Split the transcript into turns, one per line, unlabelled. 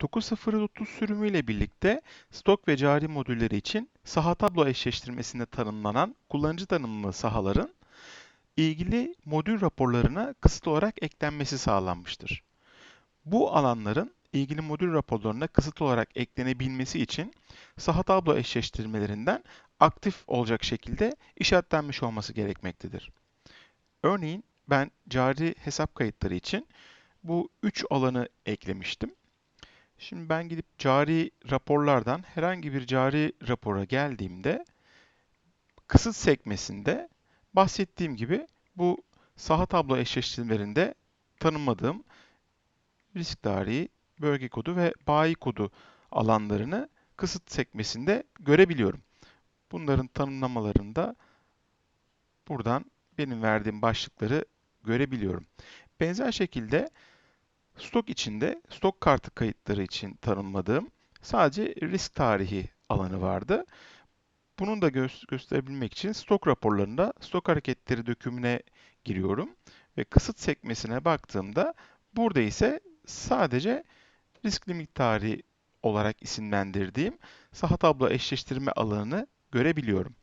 9.0.30 sürümüyle birlikte stok ve cari modülleri için saha tablo eşleştirmesinde tanımlanan kullanıcı tanımlı sahaların ilgili modül raporlarına kısıt olarak eklenmesi sağlanmıştır. Bu alanların ilgili modül raporlarına kısıt olarak eklenebilmesi için saha tablo eşleştirmelerinden aktif olacak şekilde işaretlenmiş olması gerekmektedir. Örneğin ben cari hesap kayıtları için bu üç alanı eklemiştim. Şimdi ben gidip cari raporlardan herhangi bir cari rapora geldiğimde kısıt sekmesinde bahsettiğim gibi bu saha tablo eşleştirmelerinde tanımladığım risk tarihi, bölge kodu ve bayi kodu alanlarını kısıt sekmesinde görebiliyorum. Bunların tanımlamalarında buradan benim verdiğim başlıkları görebiliyorum. Benzer şekilde Stok içinde stok kartı kayıtları için tanımladığım sadece risk tarihi alanı vardı. Bunun da gö gösterebilmek için stok raporlarında stok hareketleri dökümüne giriyorum ve kısıt sekmesine baktığımda burada ise sadece riskli miktarı olarak isimlendirdiğim saha tablo eşleştirme alanını görebiliyorum.